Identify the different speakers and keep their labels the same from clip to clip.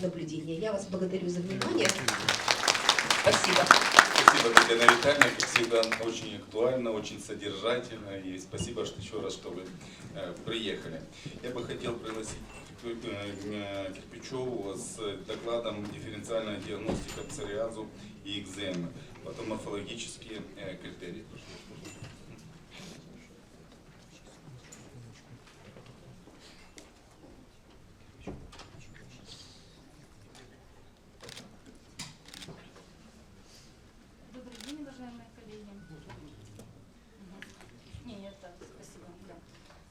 Speaker 1: наблюдения. Я вас благодарю за внимание. Спасибо.
Speaker 2: Спасибо, Татьяна Витальевна, как всегда, очень актуально, очень содержательно. И спасибо что еще раз, что вы э, приехали. Я бы хотел пригласить э, э, Кирпичеву с докладом «Дифференциальная диагностика псориазу и экземы». Патоморфологические э, критерии.
Speaker 3: Добрый день, уважаемые коллеги. Не, нет, так, спасибо. да.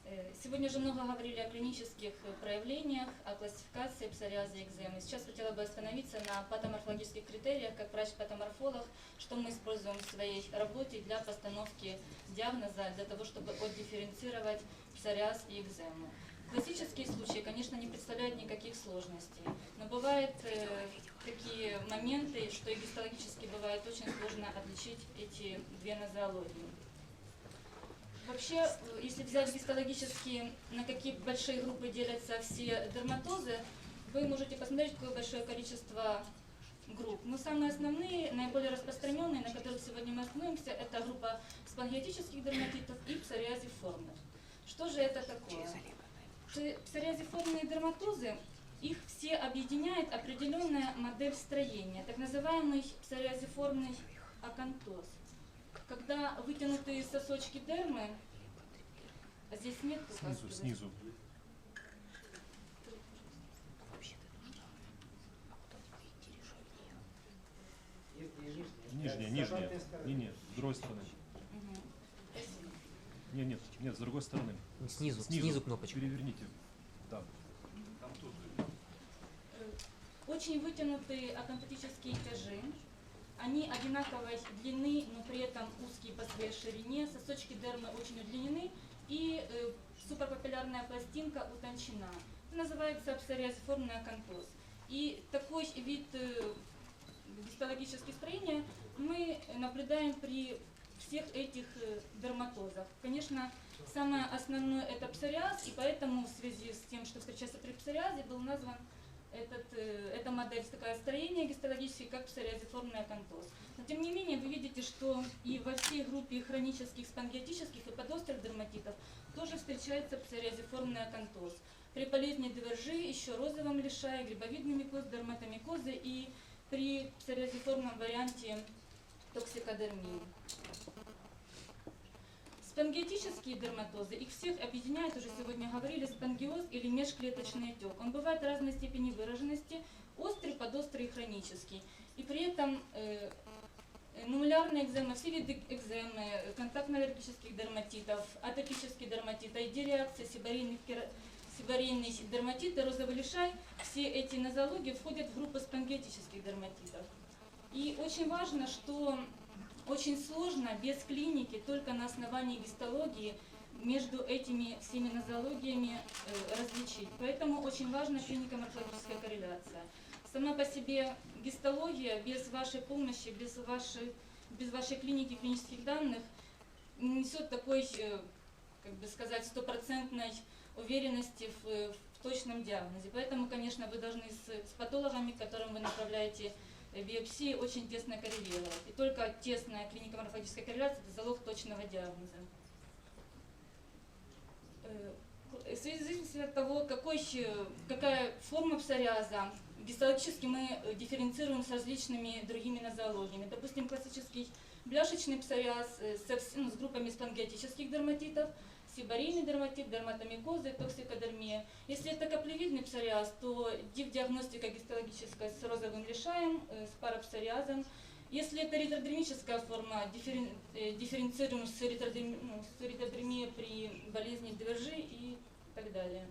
Speaker 3: Э, Сегодня же много говорили о клинических э, проявлениях, о классификации псориаза и экземы. Сейчас хотела бы остановиться на патоморфологических критериях, как врач-патоморфолог, что мы используем в своей работе для постановки диагноза, для того, чтобы отдифференцировать псориаз и экзему. Классические случаи, конечно, не представляют никаких сложностей, но бывают э, такие моменты, что и гистологически бывает очень сложно отличить эти две нозологии. Вообще, э, если взять гистологически, на какие большие группы делятся все дерматозы, вы можете посмотреть, какое большое количество групп. Но самые основные, наиболее распространенные, на которых сегодня мы остановимся, это группа спонгиотических дерматитов и псориазиформных. Что же это такое? Псориазиформные дерматозы, их все объединяет определенная модель строения, так называемый псориазиформный акантоз. Когда вытянутые сосочки дермы, а здесь нет
Speaker 4: Снизу,
Speaker 3: указки,
Speaker 4: снизу. Нижняя, нижняя. Не, нет, с другой стороны.
Speaker 3: Спасибо.
Speaker 4: Нет, нет, нет, с другой стороны.
Speaker 5: Снизу, снизу, кнопочка.
Speaker 4: Переверните. Там. Там тоже.
Speaker 3: Э, Очень вытянутые акантотические тяжи. Они одинаковой длины, но при этом узкие по своей ширине. Сосочки дермы очень удлинены и э, суперпапиллярная пластинка утончена. Называется псориазиформный акантоз. И такой вид э, гистологических строения мы наблюдаем при всех этих э, дерматозах. Конечно, самое основное это псориаз, и поэтому в связи с тем, что встречается при псориазе, был назван этот, э, эта модель такая строение гистологически, как псориазиформный акантоз. Но тем не менее, вы видите, что и во всей группе хронических спонгиотических и подострых дерматитов тоже встречается псориазиформный акантоз. При болезни Девержи, еще розовом лишае, грибовидной микоз, дерматомикозы и при псориазиформном варианте токсикодермии. Спонгиотические дерматозы, их всех объединяет, уже сегодня говорили, спонгиоз или межклеточный отек. Он бывает разной степени выраженности, острый, подострый и хронический. И при этом э, э, нулярная экзема, все виды экземы, э, контактно-аллергических дерматитов, атопический дерматит, айдиреакция, сибарейный, кера- сибарейный дерматит и розовый лишай, все эти нозологии входят в группу спонгиотических дерматитов. И очень важно, что очень сложно без клиники, только на основании гистологии между этими всеми нозологиями э, различить. Поэтому очень важна клинико-морфологическая корреляция. Сама по себе гистология без вашей помощи, без вашей, без вашей клиники клинических данных не несет такой, э, как бы сказать, стопроцентной уверенности в, в точном диагнозе. Поэтому, конечно, вы должны с, с патологами, к которым вы направляете биопсии, очень тесно коррелировать. И только тесная клинико-морфологическая корреляция – это залог точного диагноза. Э, В зависимости от того, какой, какая форма псориаза, гистологически мы э, дифференцируем с различными другими нозологиями. Допустим, классический бляшечный псориаз э, вс- ну, с группами спонгиотических дерматитов, сибарийный дерматит, дерматомикозы, токсикодермия. Если это каплевидный псориаз, то диагностика гистологическая с розовым лишаем, э, с парапсориазом. Если это эритродермическая форма, э, дифференцируем с, эритродерми- ну, при болезни Девержи и так далее.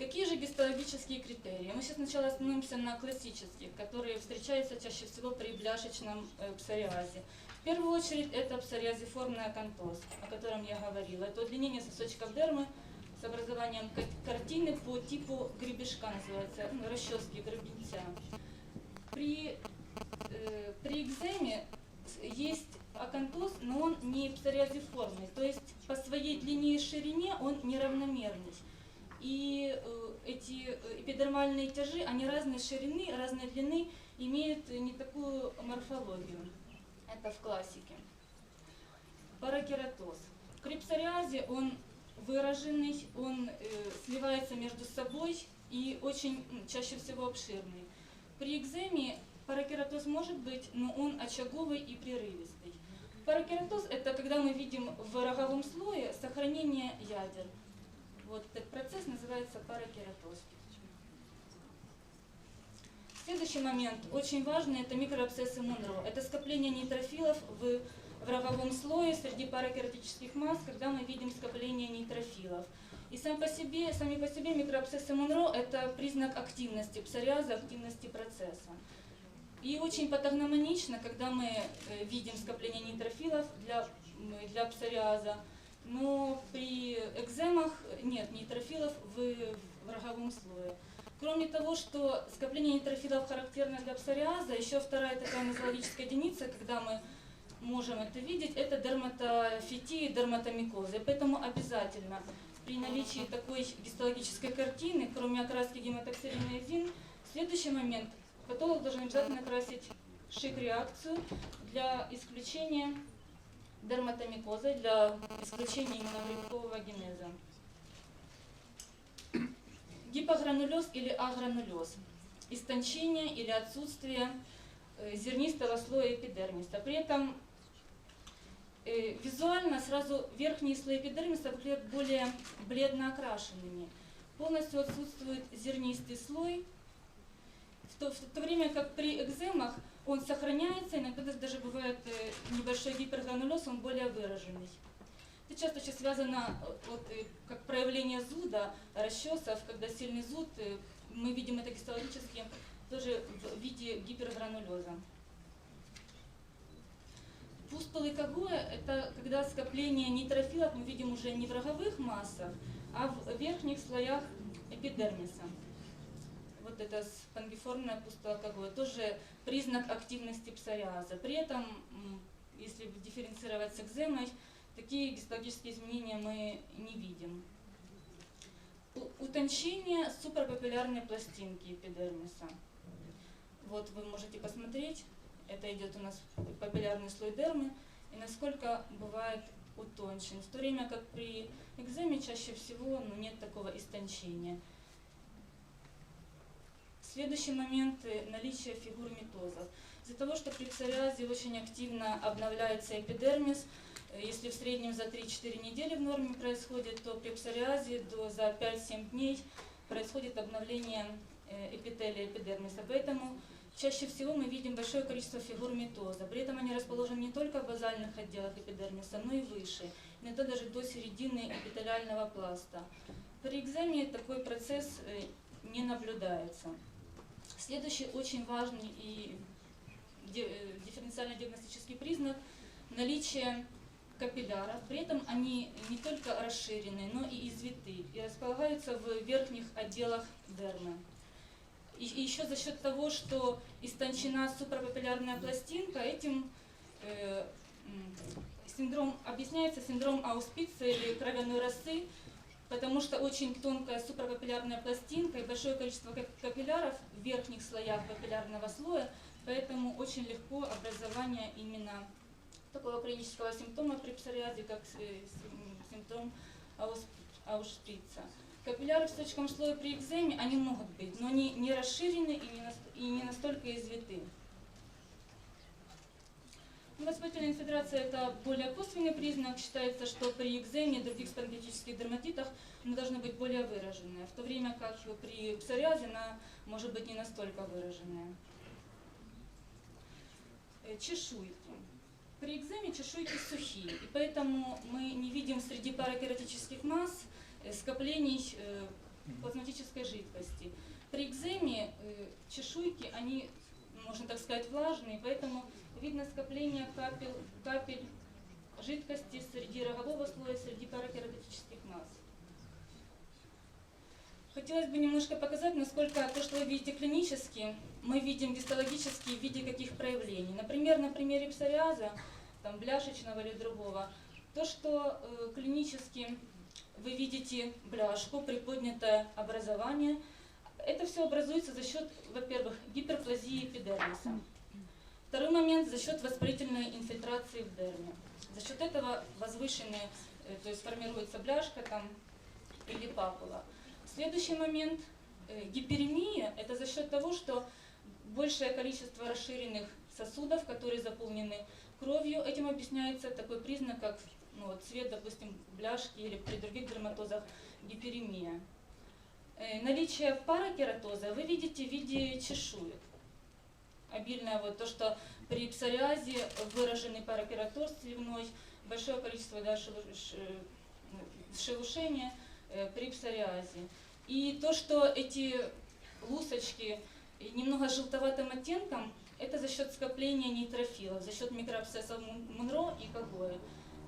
Speaker 3: Какие же гистологические критерии? Мы сейчас сначала остановимся на классических, которые встречаются чаще всего при бляшечном э, псориазе. В первую очередь это псориазиформный акантоз, о котором я говорила. Это удлинение сосочков дермы с образованием ка- картины по типу гребешка, называется, ну, расчески гребенца. При, э, при экземе есть акантоз, но он не псориазиформный, то есть по своей длине и ширине он неравномерный. И э, эти э, эпидермальные тяжи, они разной ширины, разной длины, имеют не такую морфологию. Это в классике. Паракератоз. При псориазе он выраженный, он э, сливается между собой и очень чаще всего обширный. При экземе паракератоз может быть, но он очаговый и прерывистый. Паракератоз – это когда мы видим в роговом слое сохранение ядер. Вот этот процесс называется паракератоз. Следующий момент, очень важный, это микроабсцессы Монро. Это скопление нейтрофилов в, в роговом слое среди паракератических масс, когда мы видим скопление нейтрофилов. И сам по себе, сами по себе микроабсцессы Монро – это признак активности псориаза, активности процесса. И очень патогномонично, когда мы э, видим скопление нейтрофилов для, для псориаза, но при экземах нет нейтрофилов в, в роговом слое. Кроме того, что скопление нейтрофилов характерно для псориаза, еще вторая такая нозологическая единица, когда мы можем это видеть, это дерматофитии, дерматомикозы. Поэтому обязательно при наличии такой гистологической картины, кроме окраски гематоксилин 1, следующий момент патолог должен обязательно красить шик-реакцию для исключения дерматомикоза, для исключения именно грибкового генеза. Гипогранулез или агранулез. Истончение или отсутствие э, зернистого слоя эпидермиса. При этом э, визуально сразу верхние слои эпидермиса выглядят более бледно окрашенными. Полностью отсутствует зернистый слой, в то, в то время как при экземах он сохраняется, иногда даже бывает э, небольшой гипергранулез, он более выраженный. Это часто еще связано э, вот, э, как проявление зуда, расчесов, когда сильный зуд, э, мы видим это гистологически тоже в виде гипергранулеза. Пустулы Кагуэ – это когда скопление нейтрофилов мы видим уже не в роговых массах, а в верхних слоях эпидермиса. Вот это спонгиформная пустула Кагуэ тоже признак активности псориаза. При этом, если дифференцировать с экземой, такие гистологические изменения мы не видим. Утончение супрапапиллярной пластинки эпидермиса. Вот вы можете посмотреть, это идет у нас папиллярный слой дермы, и насколько бывает утончен. В то время как при экземе чаще всего ну, нет такого истончения. Следующий момент наличие фигур митозов. Из-за того, что при псориазе очень активно обновляется эпидермис, если в среднем за 3-4 недели в норме происходит, то при псориазе до, за 5-7 дней происходит обновление э, эпителия эпидермиса. Поэтому чаще всего мы видим большое количество фигур митоза. При этом они расположены не только в базальных отделах эпидермиса, но и выше, иногда даже до середины эпителиального пласта. При экземе такой процесс э, не наблюдается. Следующий очень важный и дифференциально-диагностический признак – наличие капилляров. При этом они не только расширены, но и извиты и располагаются в верхних отделах дермы. И, и еще за счет того, что истончена супрапапиллярная пластинка, этим э, синдром объясняется синдром ауспица или кровяной росы, потому что очень тонкая супрапапиллярная пластинка и большое количество кап- капилляров в верхних слоях папиллярного слоя, поэтому очень легко образование именно такого клинического симптома при псориазе, как э, сим- симптом ауспица. Капилляры в сочковом слое при экземе, они могут быть, но они не расширены и не, не настолько извиты. Воспалительная инфильтрация – это более косвенный признак. Считается, что при экземе и других спонгических дерматитах она должна быть более выраженная, в то время как при псориазе она может быть не настолько выраженная. Э, Чешуйки. При экземе чешуйки сухие, и поэтому мы не видим среди паракератических масс э, скоплений э, плазматической жидкости. При экземе чешуйки, они, можно так сказать, влажные, поэтому видно скопление капель, капель жидкости среди рогового слоя, среди паракератических. Хотелось бы немножко показать, насколько то, что вы видите клинически, мы видим гистологически в виде каких проявлений. Например, на примере псориаза, там, бляшечного или другого, то, что э, клинически вы видите бляшку, приподнятое образование. Это все образуется за счет, во-первых, гиперплазии эпидермиса. Второй момент за счет воспалительной инфильтрации в дерме. За счет этого возвышенные, э, то есть формируется бляшка там или папула. Следующий момент э, гиперемия это за счет того, что большее количество расширенных сосудов, которые заполнены кровью, этим объясняется такой признак, как ну, цвет, допустим, бляшки или при других дерматозах гиперемия. Э, Наличие паракератоза вы видите в виде чешуек. Обильное вот то, что при псориазе выраженный паракератоз сливной, большое количество да, ну, шелушения э, при псориазе. И то, что эти лусочки немного желтоватым оттенком, это за счет скопления нейтрофилов, за счет микроабсцессов Мун- Мунро и Кагоя.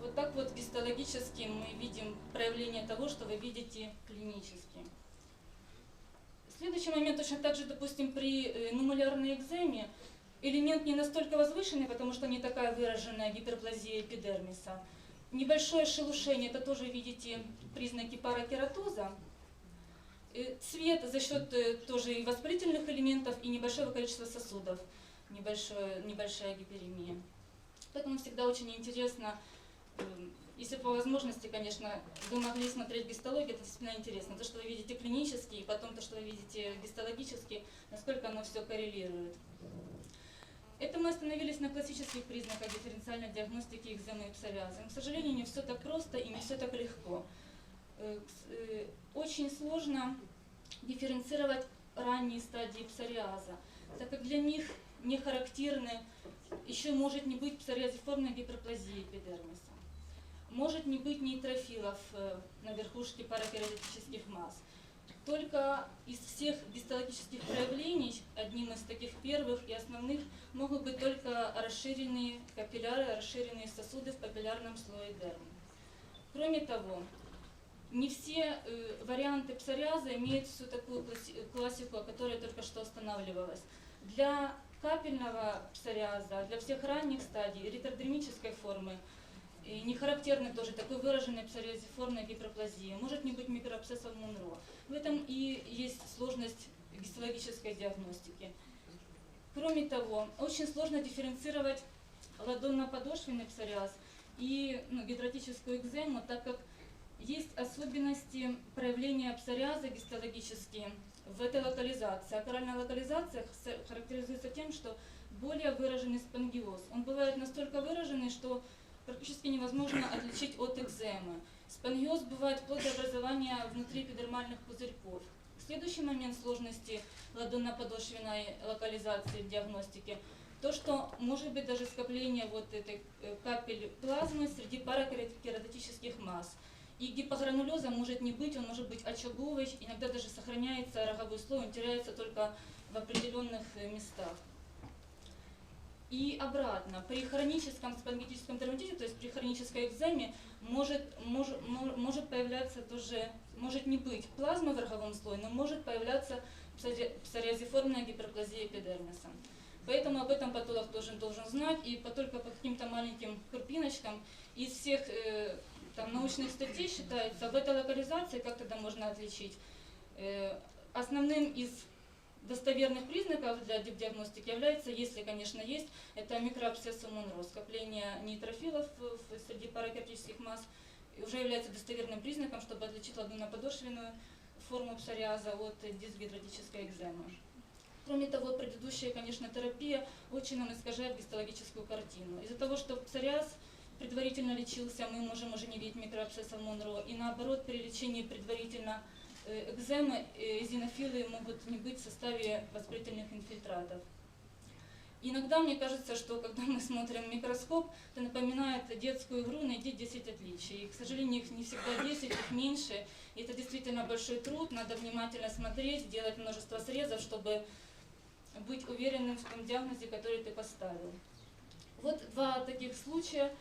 Speaker 3: Вот так вот гистологически мы видим проявление того, что вы видите клинически. Следующий момент точно так же, допустим, при э, нумулярной экземе элемент не настолько возвышенный, потому что не такая выраженная гиперплазия эпидермиса. Небольшое шелушение, это тоже видите признаки паракератоза. Э, Цвет за счет э, тоже и воспалительных элементов, и небольшого количества сосудов, небольшое, небольшая гиперемия. Поэтому всегда очень интересно, э, если по возможности, конечно, вы могли смотреть гистологию, это действительно интересно. То, что вы видите клинически, и потом то, что вы видите гистологически, насколько оно все коррелирует. Это мы остановились на классических признаках дифференциальной диагностики экземы и псориаза. К сожалению, не все так просто и не все так легко. Э, э, Очень сложно дифференцировать ранние стадии псориаза, так как для них не характерны, еще может не быть псориазиформной гиперплазии эпидермиса, может не быть нейтрофилов э, на верхушке паракератических масс. Только из всех гистологических проявлений, одним из таких первых и основных, могут быть только расширенные капилляры, расширенные сосуды в папиллярном слое дермы. Кроме того, не все э, варианты псориаза имеют всю такую класси- классику, о которой только что останавливалась. Для капельного псориаза, для всех ранних стадий, эритродермической формы, и не характерны тоже такой выраженной псориазиформной гиперплазии. Может не быть микроабсцессов Мунро. В этом и есть сложность гистологической диагностики. Кроме того, очень сложно дифференцировать ладонно-подошвенный псориаз и ну, гидратическую экзему, так как есть особенности проявления псориаза гистологические в этой локализации. А коральная локализация характеризуется тем, что более выраженный спонгиоз. Он бывает настолько выраженный, что практически невозможно отличить от экземы. Спонгиоз бывает вплоть до образования внутри эпидермальных пузырьков. Следующий момент сложности ладонно-подошвенной локализации в диагностике то, что может быть даже скопление вот этой э, капель плазмы среди паракератических масс. И гипогранулеза может не быть, он может быть очаговый, иногда даже сохраняется роговой слой, он теряется только в определенных э, местах. И обратно, при хроническом спонгитическом дерматите, то есть при хронической экземе, может, может, мо- может появляться тоже, может не быть плазмы в роговом слое, но может появляться псори- псориазиформная гиперплазия эпидермиса. Поэтому об этом патолог должен, должен знать, и только по каким-то маленьким крупиночкам из всех э, там, научных статей считается, в этой локализации, как тогда можно отличить, Э, основным из достоверных признаков для диагностики является, если, конечно, есть, это микроабсцесс Мунро, скопление нейтрофилов среди паракептических масс, уже является достоверным признаком, чтобы отличить ладонно-подошвенную форму псориаза от дисгидратической экземы. Кроме того, предыдущая, конечно, терапия очень нам искажает гистологическую картину. Из-за того, что псориаз предварительно лечился, мы можем уже не видеть микроабсцессов Монро, и наоборот, при лечении предварительно экземы, э, эозинофилы могут не быть в составе воспалительных инфильтратов. Иногда мне кажется, что когда мы смотрим микроскоп, это напоминает детскую игру «Найди 10 отличий». И, к сожалению, их не всегда 10, их меньше. И это действительно большой труд, надо внимательно смотреть, делать множество срезов, чтобы быть уверенным в том диагнозе, который ты поставил. Вот два таких случая.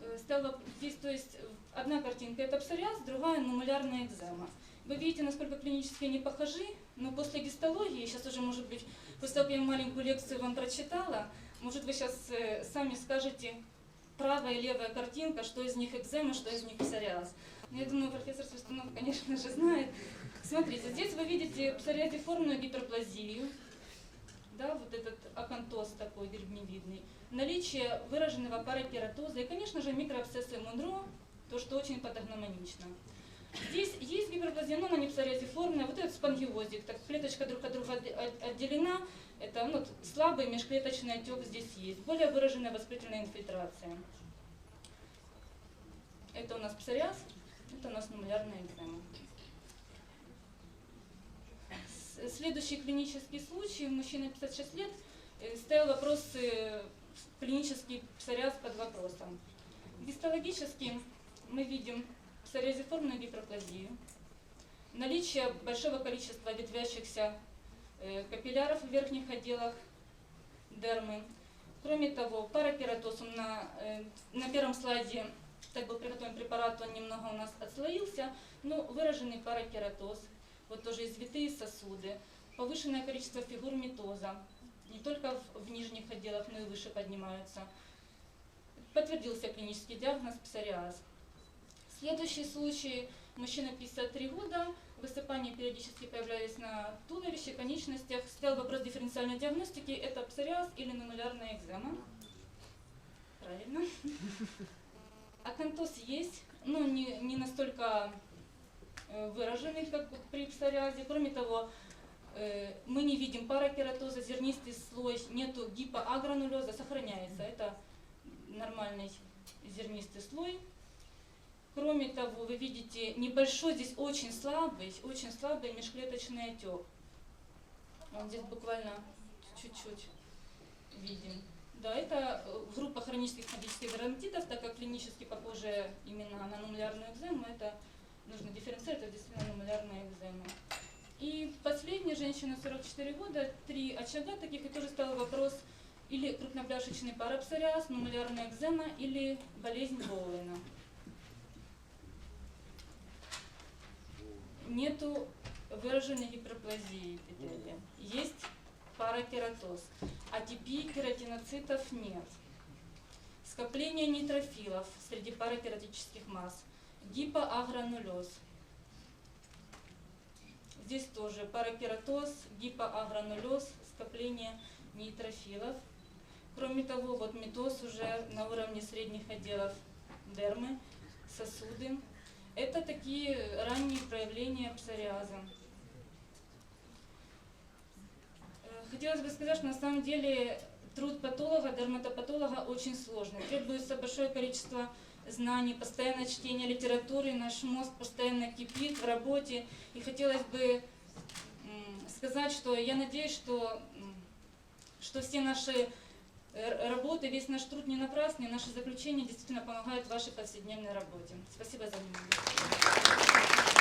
Speaker 3: Э, Стала здесь, то есть, одна картинка это псориаз, другая нумулярная экзема. Вы видите, насколько клинически они похожи, но после гистологии, сейчас уже, может быть, как я маленькую лекцию вам прочитала, может, вы сейчас сами скажете, правая и левая картинка, что из них экзема, что из них псориаз. Я думаю, профессор Свистунов, конечно же, знает. Смотрите, здесь вы видите псориазиформную гиперплазию, да, вот этот акантоз такой грибневидный, наличие выраженного паракератоза и, конечно же, микроабсцессы Мунро, то, что очень патогномонично. Здесь есть гиперплазия, но она не псориазиформная. Вот этот спонгиозик, так клеточка друг от друга отде- от- отделена. Это ну, слабый межклеточный отек здесь есть. Более выраженная воспалительная инфильтрация. Это у нас псориаз, это у нас мамулярная экзема. Следующий клинический случай, мужчина 56 лет, э, стоял вопрос, клинический псориаз под вопросом. Гистологически мы видим псориазиформную гиперплазию, наличие большого количества ветвящихся э, капилляров в верхних отделах дермы. Кроме того, паракератоз он на, э, на первом слайде, так был приготовлен препарат, он немного у нас отслоился, но выраженный паракератоз, вот тоже извитые сосуды, повышенное количество фигур митоза, не только в, в нижних отделах, но и выше поднимаются. Подтвердился клинический диагноз псориаз. Следующий случай, мужчина 53 года, высыпания периодически появлялись на туловище, конечностях. Стоял вопрос дифференциальной диагностики, это псориаз или нанулярная экзема. Правильно. Акантоз есть, но не, не настолько э, выраженный, как при псориазе. Кроме того, э, мы не видим паракератоза, зернистый слой, нету гипоагранулеза, сохраняется. Это нормальный зернистый слой. Кроме того, вы видите небольшой, здесь очень слабый, очень слабый межклеточный отек. Он здесь буквально чуть-чуть видим. Да, это э, группа хронических хронических дерматитов, так как клинически похоже именно на нумулярную экзему, это нужно дифференцировать, это действительно нумулярная экзема. И последняя женщина, 44 года, три очага таких, и тоже стал вопрос, или крупнопляшечный парапсориаз, нумулярная экзема, или болезнь Боуэна. Нету выраженной гиперплазии эпителия. Есть паракератоз. Атипии кератиноцитов нет. Скопление нейтрофилов среди паракератических масс. Гипоагранулез. Здесь тоже паракератоз, гипоагранулез, скопление нейтрофилов. Кроме того, вот метоз уже на уровне средних отделов дермы, сосуды. Это такие ранние проявления псориаза. Э, Хотелось бы сказать, что на самом деле труд патолога, дерматопатолога очень сложный. Требуется большое количество знаний, постоянное чтение литературы, наш мозг постоянно кипит в работе. И хотелось бы сказать, что я надеюсь, что, что все наши работы, весь наш труд не напрасный, наши заключения действительно помогают в вашей повседневной работе. Спасибо за внимание.